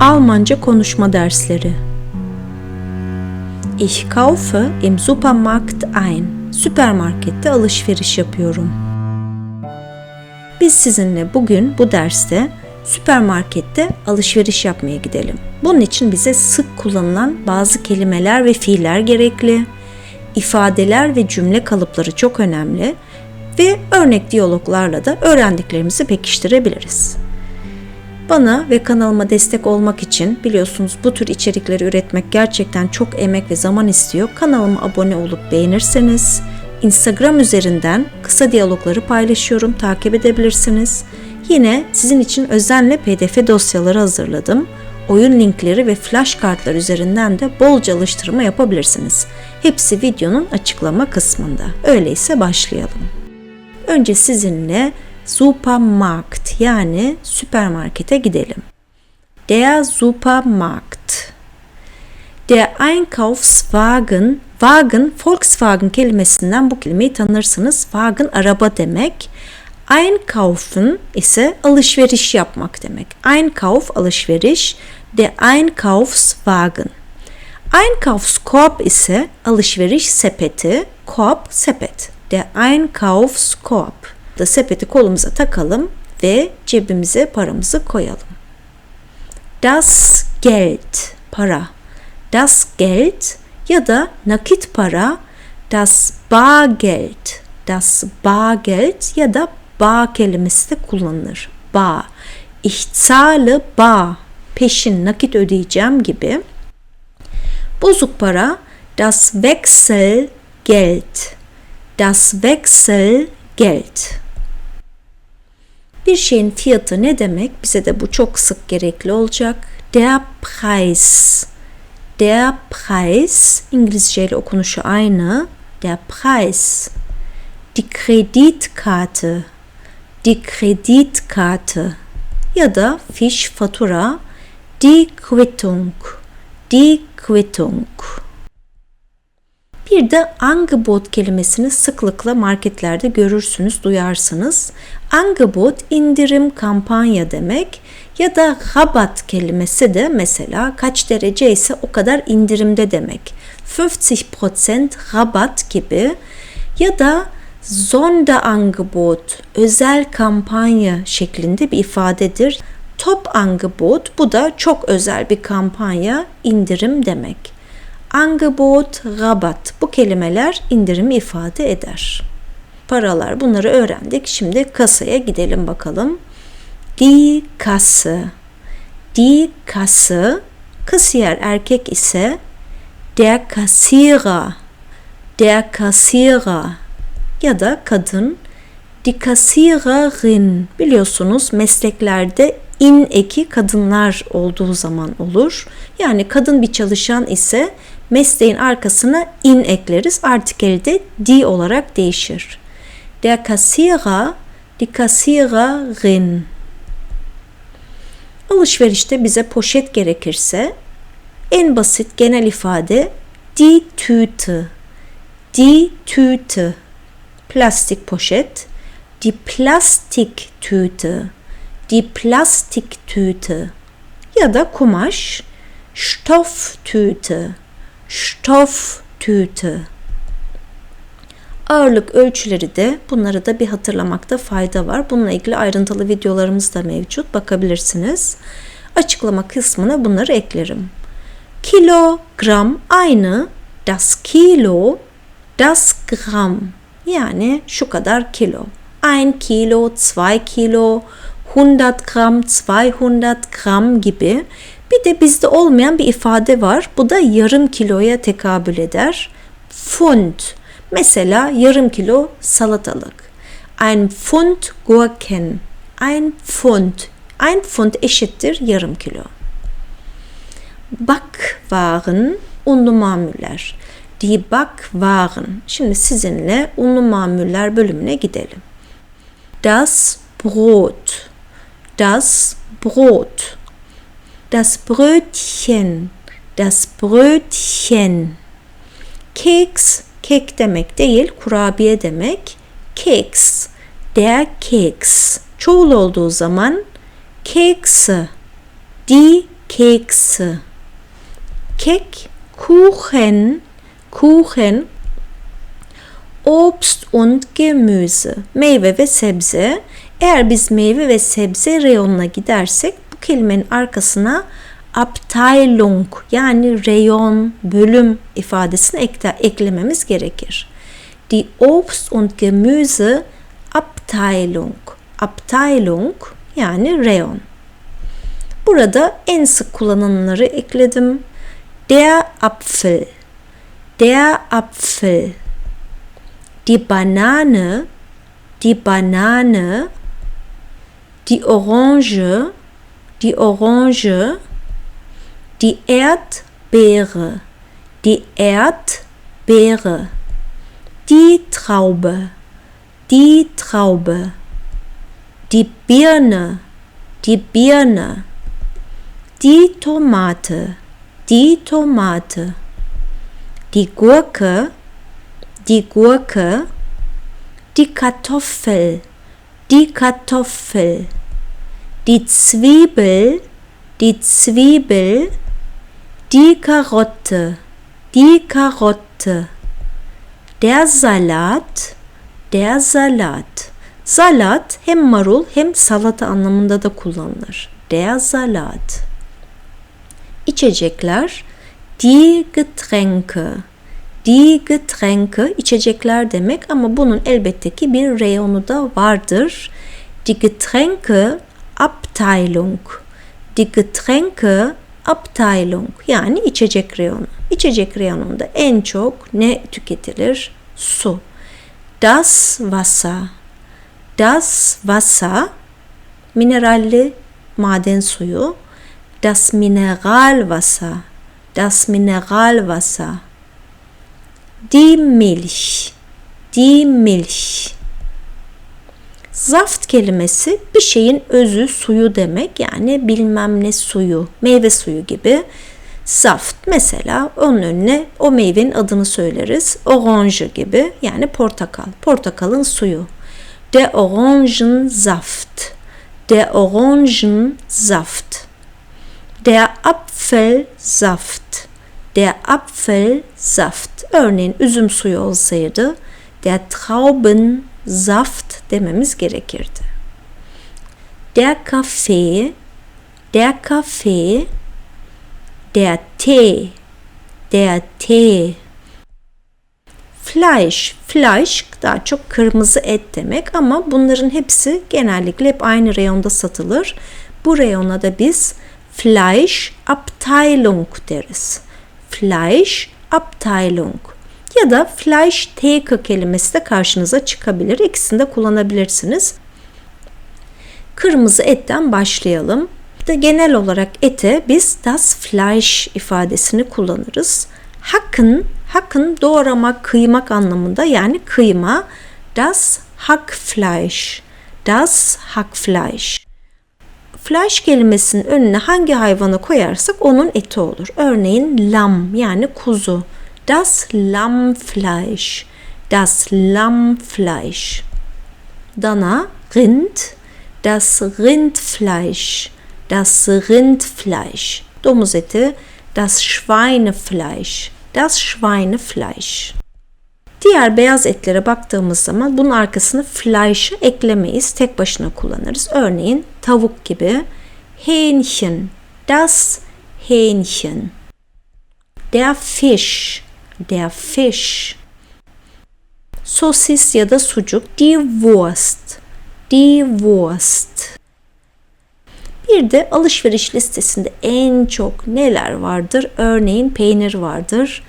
Almanca konuşma dersleri. Ich kaufe im Supermarkt ein. Süpermarkette alışveriş yapıyorum. Biz sizinle bugün bu derste süpermarkette alışveriş yapmaya gidelim. Bunun için bize sık kullanılan bazı kelimeler ve fiiller gerekli. İfadeler ve cümle kalıpları çok önemli ve örnek diyaloglarla da öğrendiklerimizi pekiştirebiliriz. Bana ve kanalıma destek olmak için biliyorsunuz bu tür içerikleri üretmek gerçekten çok emek ve zaman istiyor. Kanalıma abone olup beğenirseniz Instagram üzerinden kısa diyalogları paylaşıyorum. Takip edebilirsiniz. Yine sizin için özenle pdf dosyaları hazırladım. Oyun linkleri ve flash kartlar üzerinden de bolca alıştırma yapabilirsiniz. Hepsi videonun açıklama kısmında. Öyleyse başlayalım. Önce sizinle Supermarkt yani süpermarkete gidelim. Der Supermarkt. Der Einkaufswagen, Wagen Volkswagen kelimesinden bu kelimeyi tanırsınız. Wagen araba demek. Einkaufen ise alışveriş yapmak demek. Einkauf alışveriş, der Einkaufswagen. Einkaufskorb ise alışveriş sepeti, Korb sepet. Der Einkaufskorb. Da sepeti kolumuza takalım ve cebimize paramızı koyalım. Das Geld para. Das Geld ya da nakit para das Bargeld. Das Bargeld ya da bar kelimesi de kullanılır. Bar. Ich zahle bar. Peşin nakit ödeyeceğim gibi. Bozuk para das Wechselgeld. Das Wechselgeld. Bir şeyin fiyatı ne demek? Bize de bu çok sık gerekli olacak. Der Preis. Der Preis İngilizce ile okunuşu aynı. Der Preis. Die Kreditkarte. Die Kreditkarte. Ya da fiş fatura. Die Quittung. Die Quittung. Bir de Angebot kelimesini sıklıkla marketlerde görürsünüz, duyarsınız. Angebot indirim kampanya demek ya da rabat kelimesi de mesela kaç derece ise o kadar indirimde demek. 50% rabat gibi ya da Sonderangebot, özel kampanya şeklinde bir ifadedir. Top Angebot bu da çok özel bir kampanya, indirim demek. Angebot, Rabat bu kelimeler indirimi ifade eder. Paralar bunları öğrendik. Şimdi kasaya gidelim bakalım. Die Kasse. Die Kasse. Kasiyer erkek ise der Kassierer. Der Kassierer ya da kadın die Kassiererin biliyorsunuz mesleklerde in eki kadınlar olduğu zaman olur. Yani kadın bir çalışan ise mesleğin arkasına in ekleriz. Artikeli de di olarak değişir. Der Kassierer, die Kassiererin. Alışverişte bize poşet gerekirse en basit genel ifade die Tüte. Die Tüte. Plastik poşet. Die Plastiktüte. Die Plastiktüte. Ya da kumaş. Stofftüte. Stofftüte. Ağırlık ölçüleri de bunları da bir hatırlamakta fayda var. Bununla ilgili ayrıntılı videolarımız da mevcut. Bakabilirsiniz. Açıklama kısmına bunları eklerim. Kilogram aynı. Das Kilo, das Gramm. Yani şu kadar kilo. 1 kilo, 2 kilo, 100 gram, 200 gram gibi bir de bizde olmayan bir ifade var. Bu da yarım kiloya tekabül eder. Pfund. Mesela yarım kilo salatalık. Ein Pfund Gurken. Ein Pfund. Ein Pfund eşittir yarım kilo. Backwaren unlu mamuller. Die Backwaren. Şimdi sizinle unlu mamuller bölümüne gidelim. Das Brot. Das Brot das Brötchen, das Brötchen. Keks, kek demek değil, kurabiye demek. Keks, der Keks. Çoğul olduğu zaman Kekse, die Kekse. Kek, Kuchen, Kuchen, Obst und Gemüse. Meyve ve sebze. Eğer biz meyve ve sebze reyonuna gidersek bu kelimenin arkasına Abteilung yani reyon, bölüm ifadesini ekle, eklememiz gerekir. Die Obst und Gemüse Abteilung. Abteilung yani reyon. Burada en sık kullanılanları ekledim. Der Apfel, der Apfel, die Banane, die Banane, die Orange, die Orange, die Erdbeere, die Erdbeere, die Traube, die Traube, die Birne, die Birne, die Tomate, die Tomate, die Gurke, die Gurke, die Kartoffel, die Kartoffel, die Zwiebel, die Zwiebel, die Karotte, die Karotte, der Salat, der Salat. Salat hem marul hem salata anlamında da kullanılır. Der Salat. İçecekler die Getränke. Die Getränke içecekler demek ama bunun elbette ki bir reyonu da vardır. Die Getränke Abteilung. Die Getränke Abteilung yani içecek reyonu. İçecek reyonunda en çok ne tüketilir? Su. Das Wasser. Das Wasser mineralli maden suyu. Das Mineralwasser. Das Mineralwasser. Die Milch. Die Milch. Zaft kelimesi bir şeyin özü, suyu demek. Yani bilmem ne suyu, meyve suyu gibi. Zaft mesela onun önüne o meyvenin adını söyleriz. Orange gibi yani portakal. Portakalın suyu. Der Orangensaft. Der Orangensaft. Der Apfelsaft. Der Apfelsaft. Örneğin üzüm suyu olsaydı der Traubensaft dememiz gerekirdi. Der Kaffee, der Kaffee, der Tee, der Tee. Fleisch, Fleisch daha çok kırmızı et demek ama bunların hepsi genellikle hep aynı reyonda satılır. Bu reyona da biz Fleisch Abteilung deriz. Fleisch Abteilung ya da Fleisch Theke kelimesi de karşınıza çıkabilir. İkisini de kullanabilirsiniz. Kırmızı etten başlayalım. De genel olarak ete biz das Fleisch ifadesini kullanırız. Hacken, hacken doğramak, kıymak anlamında yani kıyma. Das Hackfleisch, das Hackfleisch. Fleisch kelimesinin önüne hangi hayvanı koyarsak onun eti olur. Örneğin lam yani kuzu. Das Lammfleisch. Das Lammfleisch. Dana, Rind. Das Rindfleisch. Das Rindfleisch. Domuz eti. Das Schweinefleisch. Das Schweinefleisch. Diğer beyaz etlere baktığımız zaman bunun arkasına Fleisch'ı eklemeyiz. Tek başına kullanırız. Örneğin tavuk gibi Hähnchen, das Hähnchen. Der Fisch, der Fisch. Sosis ya da sucuk, die Wurst, die Wurst. Bir de alışveriş listesinde en çok neler vardır? Örneğin peynir vardır.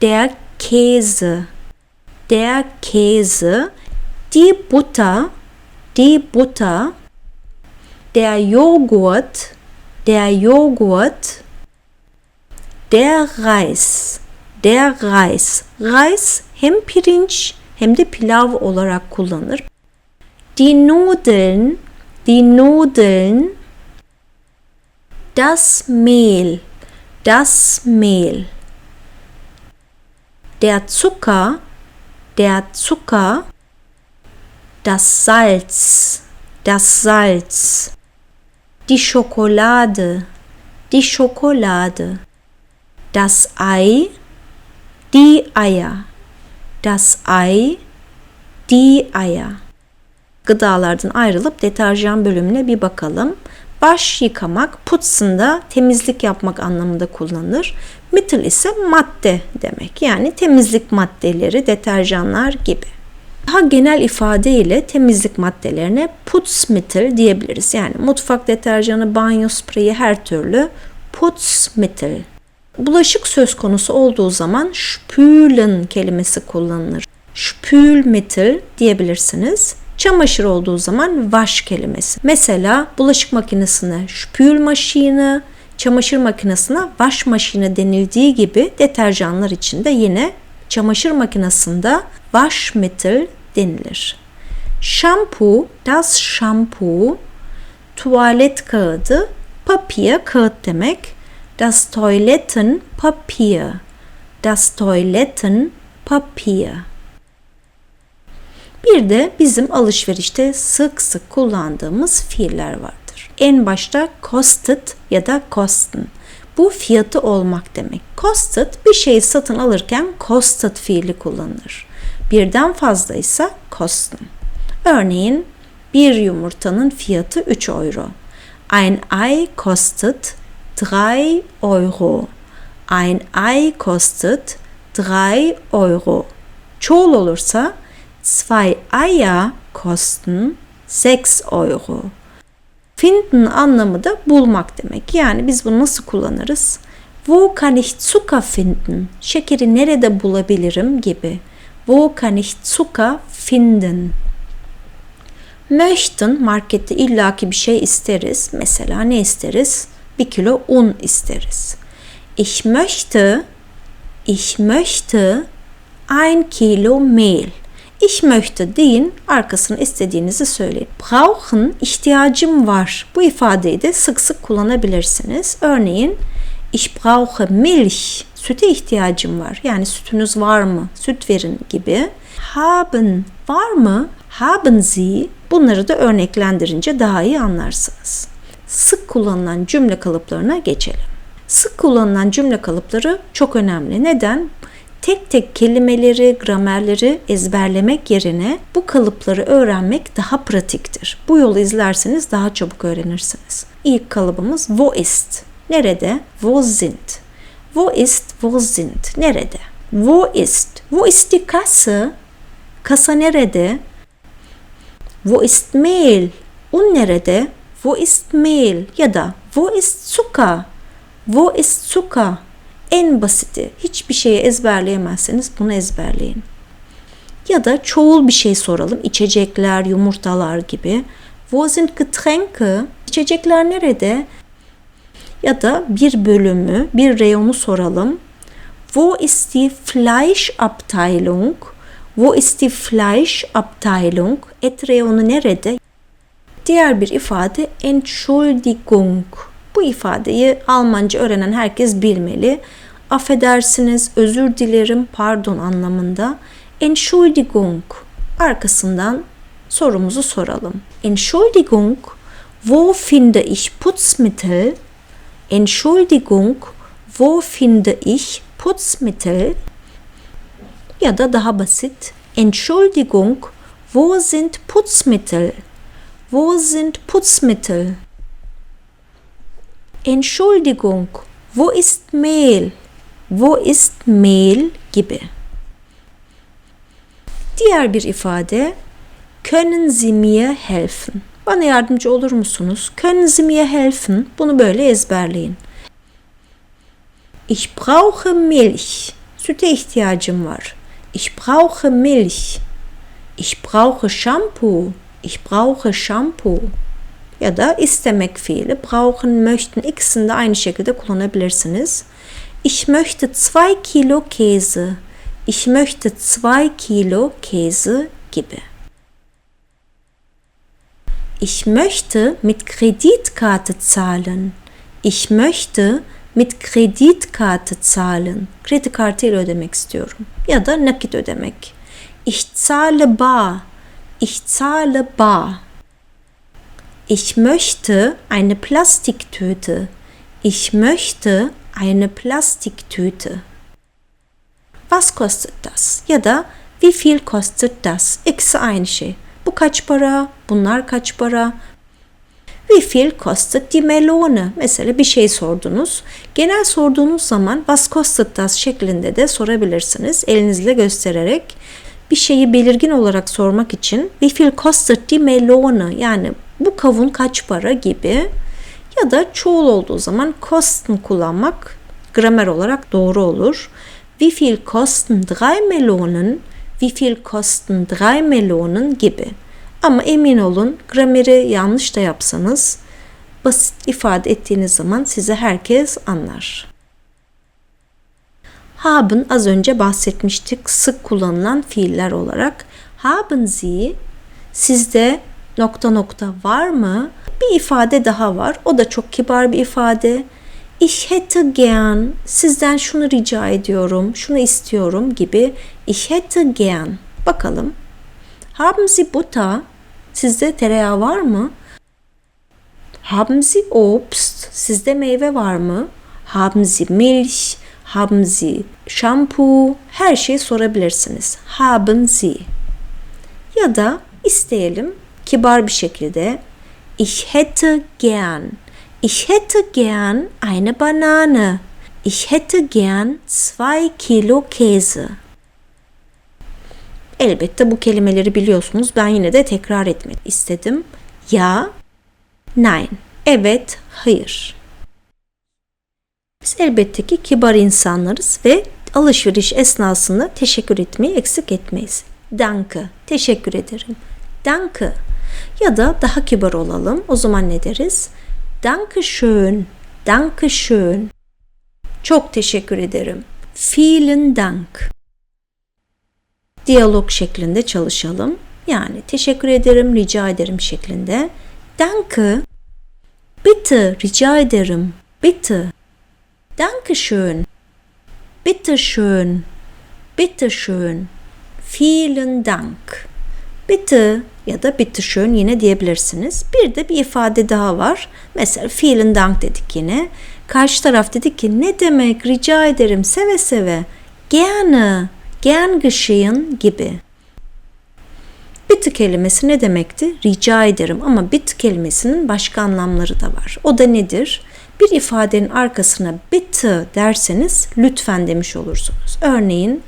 Der Käse, der Käse, die Butter, die Butter, der Joghurt, der Joghurt, der Reis, der Reis. Reis hem pirinç hem de pilav olarak kullanılır. Die Nudeln, die Nudeln, das Mehl, das Mehl. Der Zucker, der Zucker, das Salz, das Salz, die Schokolade, die Schokolade, das Ei, die Eier, das Ei, die Eier. Gıdalardan ayrılıp deterjan bölümüne bir bakalım. Baş yıkamak, putzen da temizlik yapmak anlamında kullanılır. Mittel ise madde demek. Yani temizlik maddeleri, deterjanlar gibi. Daha genel ifade ile temizlik maddelerine Putzmittel diyebiliriz. Yani mutfak deterjanı, banyo spreyi her türlü Putzmittel. Bulaşık söz konusu olduğu zaman spülen kelimesi kullanılır. Spülmittel diyebilirsiniz. Çamaşır olduğu zaman wasch kelimesi. Mesela bulaşık makinesine Spülmaschine, çamaşır makinesine Waschmaschine denildiği gibi deterjanlar için de yine çamaşır makinesinde Waschmittel denilir. Shampoo, das Shampoo, tuvalet kağıdı, Papier kağıt demek. Das Toilettenpapier, das Toilettenpapier. Bir de bizim alışverişte sık sık kullandığımız fiiller vardır. En başta kostet ya da kosten. Bu fiyatı olmak demek. Kostet bir şeyi satın alırken kostet fiili kullanılır. Birden fazla ise kosten. Örneğin bir yumurtanın fiyatı 3 euro. Ein Ei kostet 3 euro. Ein Ei kostet 3 euro. Çoğul olursa Zwei Eier kosten 6 euro. Finden anlamı da bulmak demek. Yani biz bunu nasıl kullanırız? Wo kann ich Zucker finden? Şekeri nerede bulabilirim gibi. Wo kann ich Zucker finden? Möchten markette illaki bir şey isteriz. Mesela ne isteriz? Bir kilo un isteriz. Ich möchte, ich möchte ein Kilo Mehl. Ich möchte deyin, arkasını istediğinizi söyleyin. Brauchen, ihtiyacım var. Bu ifadeyi de sık sık kullanabilirsiniz. Örneğin, ich brauche Milch. Süte ihtiyacım var. Yani sütünüz var mı? Süt verin gibi. Haben, var mı? Haben Sie. Bunları da örneklendirince daha iyi anlarsınız. Sık kullanılan cümle kalıplarına geçelim. Sık kullanılan cümle kalıpları çok önemli. Neden? tek tek kelimeleri, gramerleri ezberlemek yerine bu kalıpları öğrenmek daha pratiktir. Bu yolu izlerseniz daha çabuk öğrenirsiniz. İlk kalıbımız wo ist. Nerede? Wo sind. Wo ist, wo sind. Nerede? Wo ist. Wo ist die Kasse? Kasa nerede? Wo ist Mehl? Un nerede? Wo ist Mehl? Ya da wo ist Zucker? Wo ist Zucker? En basiti hiçbir şeyi ezberleyemezseniz bunu ezberleyin. Ya da çoğul bir şey soralım. İçecekler, yumurtalar gibi. Wo sind Getränke? İçecekler nerede? Ya da bir bölümü, bir reyonu soralım. Wo ist die Fleischabteilung? Wo ist die Fleischabteilung? Et reyonu nerede? Diğer bir ifade Entschuldigung. Bu ifadeyi Almanca öğrenen herkes bilmeli affedersiniz, özür dilerim, pardon anlamında Entschuldigung arkasından sorumuzu soralım. Entschuldigung, wo finde ich Putzmittel? Entschuldigung, wo finde ich Putzmittel? Ya da daha basit. Entschuldigung, wo sind Putzmittel? Wo sind Putzmittel? Entschuldigung, wo ist Mehl? Wo ist Mehl gibi. Diğer bir ifade Können Sie mir helfen? Bana yardımcı olur musunuz? Können Sie mir helfen? Bunu böyle ezberleyin. Ich brauche Milch. Süte ihtiyacım var. Ich brauche Milch. Ich brauche Shampoo. Ich brauche Shampoo. Ya da istemek fiili brauchen, möchten ikisini de aynı şekilde kullanabilirsiniz. Ich möchte zwei Kilo Käse. Ich möchte zwei Kilo Käse gibi. Ich möchte mit Kreditkarte zahlen. Ich möchte mit Kreditkarte zahlen. Kredi kartıyla ödemek istiyorum. Ya da nakit ödemek. Ich zahle bar. Ich zahle bar. Ich möchte eine Plastiktüte. Ich möchte eine Plastiktüte. Was kostet das? Ya da wie viel kostet das? İkisi aynı şey. Bu kaç para? Bunlar kaç para? Wie viel kostet die Melone? Mesela bir şey sordunuz. Genel sorduğunuz zaman was kostet das şeklinde de sorabilirsiniz. Elinizle göstererek bir şeyi belirgin olarak sormak için wie viel kostet die Melone? Yani bu kavun kaç para gibi ya da çoğul olduğu zaman kosten kullanmak gramer olarak doğru olur. Wie viel kosten drei Melonen? Wie viel kosten drei Melonen gibi. Ama emin olun grameri yanlış da yapsanız basit ifade ettiğiniz zaman size herkes anlar. Haben az önce bahsetmiştik sık kullanılan fiiller olarak. Haben Sie sizde nokta nokta var mı? Bir ifade daha var. O da çok kibar bir ifade. Ich hätte gern, sizden şunu rica ediyorum, şunu istiyorum gibi. Ich hätte gern. Bakalım. Haben Sie Butter? Sizde tereyağı var mı? Haben Sie Obst? Sizde meyve var mı? Haben Sie Milch? Haben Sie Shampoo? Her şeyi sorabilirsiniz. Haben Sie. Ya da isteyelim kibar bir şekilde Ich hätte gern. Ich hätte gern eine Banane. Ich hätte gern zwei Kilo Käse. Elbette bu kelimeleri biliyorsunuz. Ben yine de tekrar etmek istedim. Ya, nein. Evet, hayır. Biz elbette ki kibar insanlarız ve alışveriş esnasında teşekkür etmeyi eksik etmeyiz. Danke, teşekkür ederim. Danke. Ya da daha kibar olalım. O zaman ne deriz? Danke schön, danke schön. Çok teşekkür ederim. Vielen Dank diyalog şeklinde çalışalım. Yani teşekkür ederim, rica ederim şeklinde. Danke, bitte, rica ederim, bitte. Danke schön, bitte schön, bitte schön, vielen Dank. Bitte ya da bitte schön yine diyebilirsiniz. Bir de bir ifade daha var. Mesela vielen Dank dedik yine. Karşı taraf dedi ki ne demek rica ederim seve seve. Gerne gern geschehen gibi. Bitte kelimesi ne demekti? Rica ederim ama bitte kelimesinin başka anlamları da var. O da nedir? Bir ifadenin arkasına bitte derseniz lütfen demiş olursunuz. Örneğin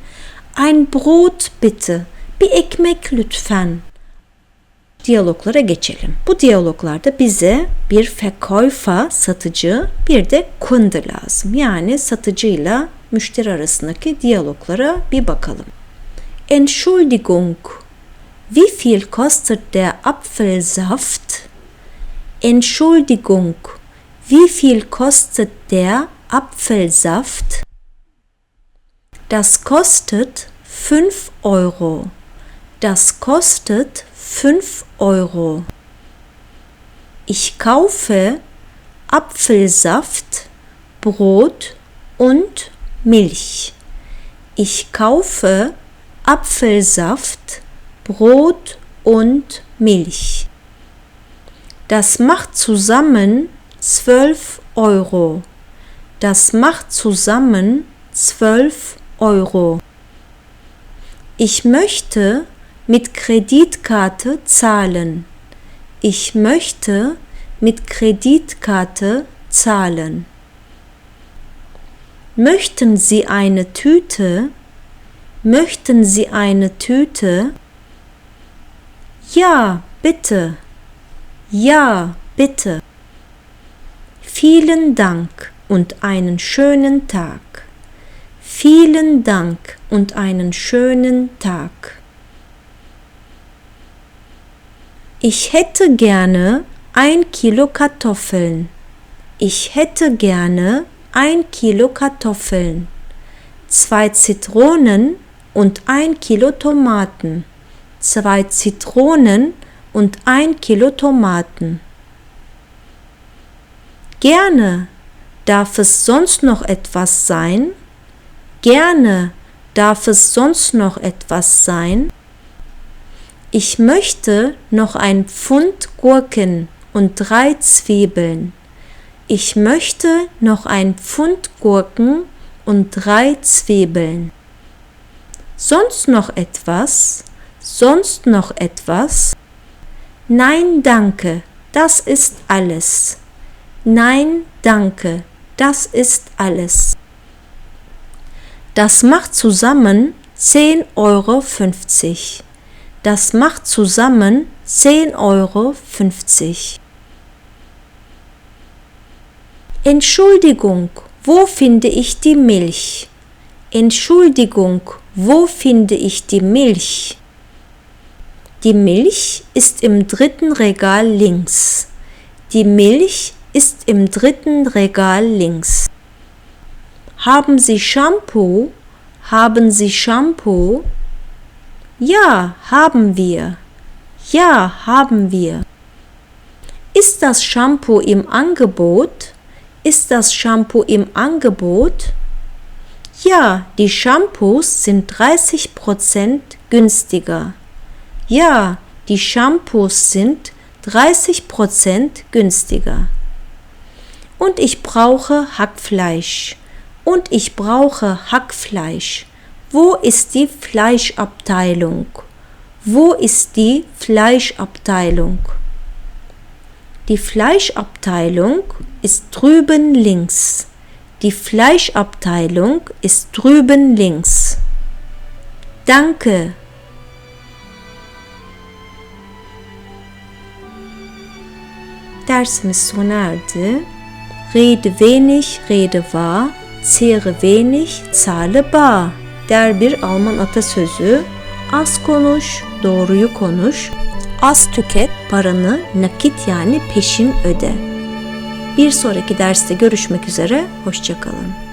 ein Brot bitte. Bir ekmek lütfen. Diyaloglara geçelim. Bu diyaloglarda bize bir Verkäufer satıcı bir de Kunde lazım. Yani satıcıyla müşteri arasındaki diyaloglara bir bakalım. Entschuldigung, wie viel kostet der Apfelsaft? Entschuldigung, wie viel kostet der Apfelsaft? Das kostet 5 Euro. Das kostet 5 Euro. Ich kaufe Apfelsaft, Brot und Milch. Ich kaufe Apfelsaft, Brot und Milch. Das macht zusammen 12 Euro. Das macht zusammen 12 Euro. Ich möchte mit Kreditkarte zahlen. Ich möchte mit Kreditkarte zahlen. Möchten Sie eine Tüte? Möchten Sie eine Tüte? Ja, bitte. Ja, bitte. Vielen Dank und einen schönen Tag. Vielen Dank und einen schönen Tag. Ich hätte gerne ein Kilo Kartoffeln. Ich hätte gerne ein Kilo Kartoffeln, zwei Zitronen und ein Kilo Tomaten, zwei Zitronen und ein Kilo Tomaten. Gerne. Darf es sonst noch etwas sein? Gerne. Darf es sonst noch etwas sein? Ich möchte noch ein Pfund Gurken und drei Zwiebeln. Ich möchte noch ein Pfund Gurken und drei Zwiebeln. Sonst noch etwas? Sonst noch etwas? Nein, danke, das ist alles. Nein, danke, das ist alles. Das macht zusammen 10,50 Euro. Das macht zusammen 10,50 Euro. Entschuldigung, wo finde ich die Milch? Entschuldigung, wo finde ich die Milch? Die Milch ist im dritten Regal links. Die Milch ist im dritten Regal links. Haben Sie Shampoo? Haben Sie Shampoo? Ja, haben wir. Ja, haben wir. Ist das Shampoo im Angebot? Ist das Shampoo im Angebot? Ja, die Shampoos sind 30% günstiger. Ja, die Shampoos sind 30% günstiger. Und ich brauche Hackfleisch. Und ich brauche Hackfleisch. Wo ist die Fleischabteilung? Wo ist die Fleischabteilung? Die Fleischabteilung ist drüben links. Die Fleischabteilung ist drüben links. Danke. Dersimiz sona erdi. Rede wenig, rede var. Zehre wenig, zahle ba. Der bir Alman atasözü. Az konuş, doğruyu konuş. Az tüket, paranı nakit yani peşin öde. Bir sonraki derste görüşmek üzere, hoşçakalın.